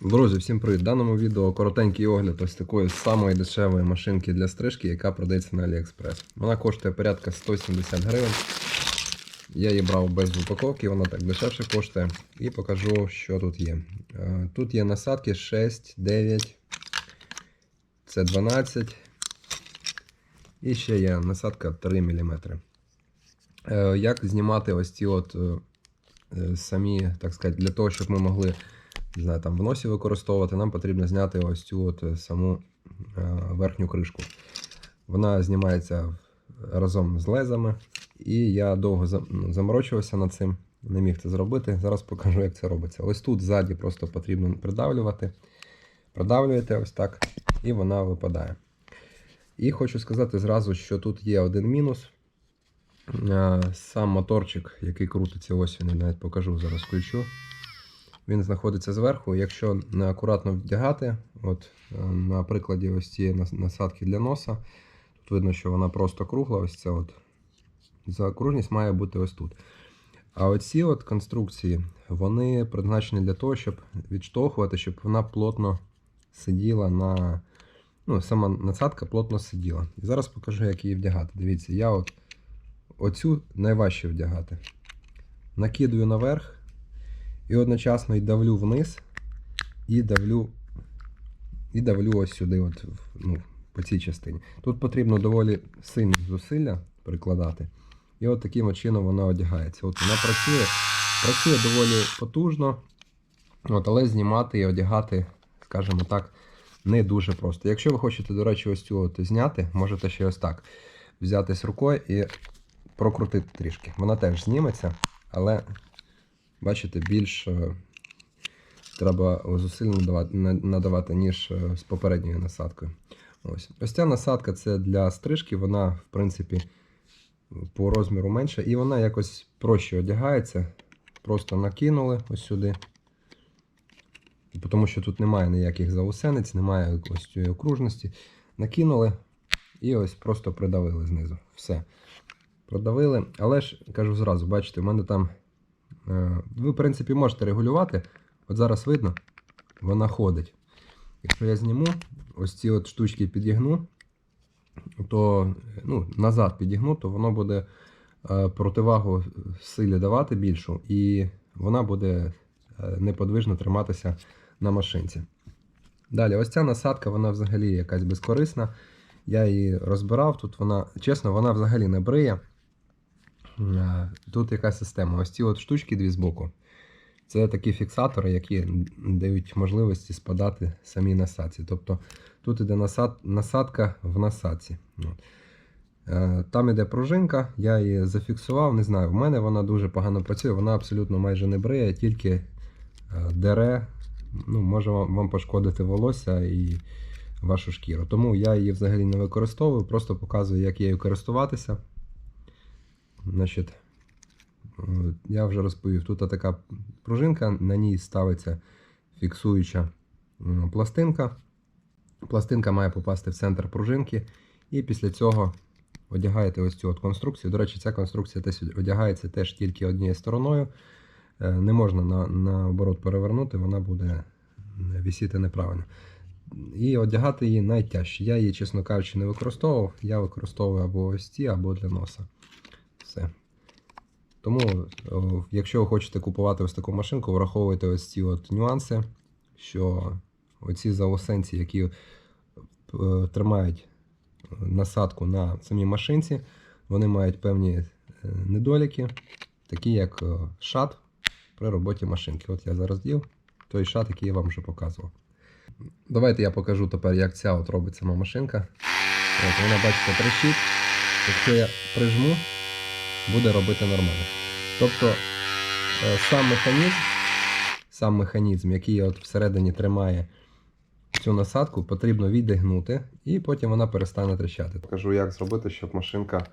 Друзі, всім привіт! В даному відео коротенький огляд ось такої самої дешевої машинки для стрижки, яка продається на AliExpress. Вона коштує порядка 170 гривень. Я її брав без упаковки, вона так дешевше коштує. І покажу, що тут є. Е, Тут є насадки 6, 9, це 12. І ще є насадка 3 мм. Е, Як знімати ось ці от е, самі, так сказати, для того, щоб ми могли не знаю, там в носі використовувати, нам потрібно зняти ось цю от е, саму е, верхню кришку. Вона знімається разом з лезами, і я довго заморочувався над цим, не міг це зробити. Зараз покажу, як це робиться. Ось тут ззаді просто потрібно придавлювати. Продавлюєте ось так, і вона випадає. І хочу сказати зразу, що тут є один мінус. Е, Сам моторчик, який крутиться, ось він, навіть покажу, зараз включу. Він знаходиться зверху. Якщо неакуратно вдягати, от е, на прикладі ось цієї насадки для носа, тут видно, що вона просто кругла, ось це от. Закружність має бути ось тут. А оці от конструкції, вони призначені для того, щоб відштовхувати, щоб вона плотно сиділа на. Ну, сама насадка плотно сиділа. І зараз покажу, як її вдягати. Дивіться, я от оцю найважче вдягати. Накидую наверх. І одночасно і давлю вниз, і давлю, і давлю ось сюди, от, ну, по цій частині. Тут потрібно доволі сильні зусилля прикладати. І от таким чином вона одягається. От вона працює, працює доволі потужно, от, але знімати і одягати, скажімо так, не дуже просто. Якщо ви хочете, до речі, ось цю от зняти, можете ще ось так взятись рукою і прокрутити трішки. Вона теж зніметься, але бачите, більш е, треба зусиль надавати, ніж е, з попередньою насадкою. Ось. Ось ця насадка це для стрижки, вона, в принципі, по розміру менша, і вона якось проще одягається. Просто накинули ось сюди. Тому що тут немає ніяких заусениць, немає ось цієї окружності. Накинули і ось просто придавили знизу. Все. Продавили. Але ж кажу зразу, бачите, в мене там Ви, в принципі, можете регулювати. От зараз видно, вона ходить. Якщо я зніму, ось ці от штучки підігну, то ну, назад підігну, то воно буде е, противагу силі давати більшу, і вона буде е, неподвижно триматися на машинці. Далі, ось ця насадка, вона взагалі якась безкорисна. Я її розбирав. Тут вона, чесно, вона взагалі не бриє. Е, Тут яка система? Ось ці от штучки дві збоку. Це такі фіксатори, які дають можливості спадати самій насадці. Тобто тут іде насад, насадка в насадці. Е, Там іде пружинка, я її зафіксував, не знаю, в мене вона дуже погано працює, вона абсолютно майже не бриє, тільки е, дере, ну, може вам пошкодити волосся і вашу шкіру. Тому я її взагалі не використовую, просто показую, як нею користуватися. Значить, е, я вже розповів, тут така пружинка, на ній ставиться фіксуюча пластинка. Пластинка має попасти в центр пружинки, і після цього одягаєте ось цю от конструкцію. До речі, ця конструкція теж одягається теж тільки однією стороною. Е, Не можна на, наоборот перевернути, вона буде висіти неправильно. І одягати її найтяжче. Я її, чесно кажучи, не використовував. Я використовую або ось ці, або для носа. Все. Тому, якщо ви хочете купувати ось таку машинку, враховуйте ось ці от нюанси, що оці заосенці, які е, тримають насадку на самій машинці, вони мають певні е, недоліки, такі як е, шат при роботі машинки. От я зараз дів той шат, який я вам вже показував. Давайте я покажу тепер, як ця от робить сама машинка. От вона, бачите, трещить. Якщо я прижму, буде робити нормально. Тобто е, сам механізм, сам механізм, який от всередині тримає цю насадку, потрібно відігнути, і потім вона перестане тріщати. Покажу, як зробити, щоб машинка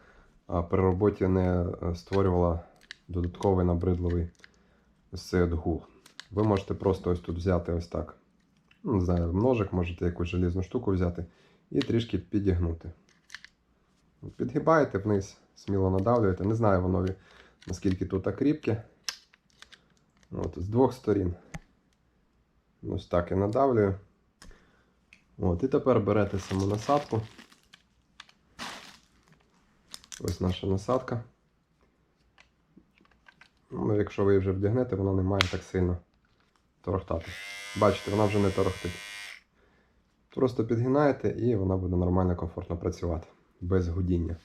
при роботі не е, створювала додатковий набридливий гул. Ви можете просто ось тут взяти ось так. Ну, не знаю, ножик, можете якусь желізну штуку взяти і трішки підігнути. Підгибаєте вниз, сміло надавлюєте. Не знаю, воно наскільки тут кріпке. От, з двох сторін. Ось так я надавлюю. От, і тепер берете саму насадку. Ось наша насадка. Ну, якщо ви її вже вдягнете, вона не має так сильно торохтати. Бачите, вона вже не торохтить. Просто підгинаєте і вона буде нормально, комфортно працювати без гудіння.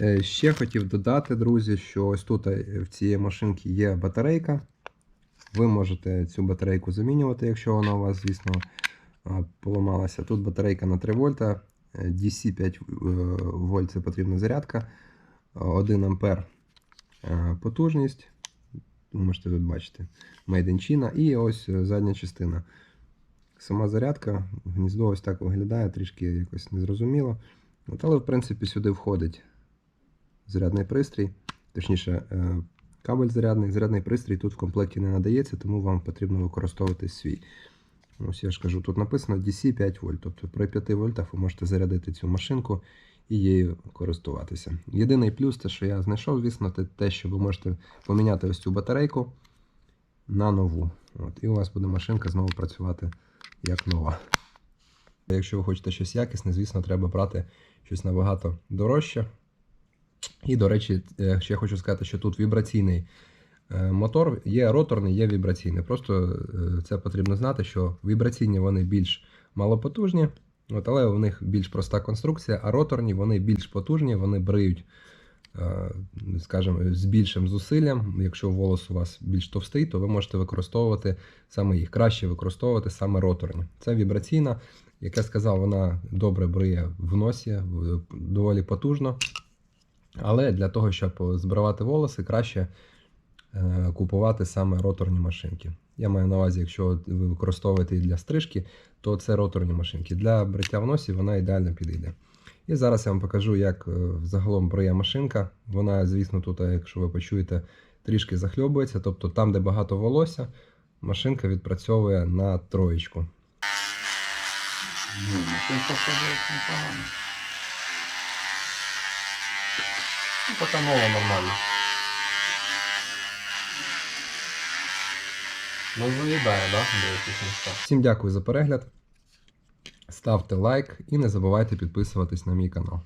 Е, Ще хотів додати, друзі, що ось тут е, в цій машинці є батарейка. Ви можете цю батарейку замінювати, якщо вона у вас, звісно, поламалася. Тут батарейка на 3 вольта, е, DC 5 е, вольт це потрібна зарядка, 1 ампер е, потужність. Ви можете тут бачити Made in China. І ось е, задня частина. Сама зарядка, гніздо ось так виглядає, трішки якось незрозуміло. От, але, в принципі, сюди входить зарядний пристрій, точніше, е, кабель зарядний. Зарядний пристрій тут в комплекті не надається, тому вам потрібно використовувати свій. Ось я ж кажу, тут написано DC 5 вольт. Тобто при 5 вольтах ви можете зарядити цю машинку і її користуватися. Єдиний плюс, те, що я знайшов, звісно, це те, що ви можете поміняти ось цю батарейку на нову. От, і у вас буде машинка знову працювати як нова. Якщо ви хочете щось якісне, звісно, треба брати щось набагато дорожче. І, до речі, е, ще хочу сказати, що тут вібраційний е, мотор, є роторний, є вібраційний. Просто е, це потрібно знати, що вібраційні вони більш малопотужні, от, але у них більш проста конструкція, а роторні вони більш потужні, вони бриють, скажімо, з більшим зусиллям. Якщо волос у вас більш товстий, то ви можете використовувати саме їх. Краще використовувати саме роторні. Це вібраційна, як я сказав, вона добре бриє в носі, доволі потужно. Але для того, щоб збирати волоси, краще е, купувати саме роторні машинки. Я маю на увазі, якщо ви використовуєте її для стрижки, то це роторні машинки. Для бриття в носі вона ідеально підійде. І зараз я вам покажу, як е, загалом бриє машинка. Вона, звісно, тут, е, якщо ви почуєте, трішки захльобується. Тобто там, де багато волосся, машинка відпрацьовує на троєчку. Ну, машинка все непогано. Ну, нормально. Ну, заїдає, да? Деяких містах. Всім дякую за перегляд. Ставте лайк і не забувайте підписуватись на мій канал.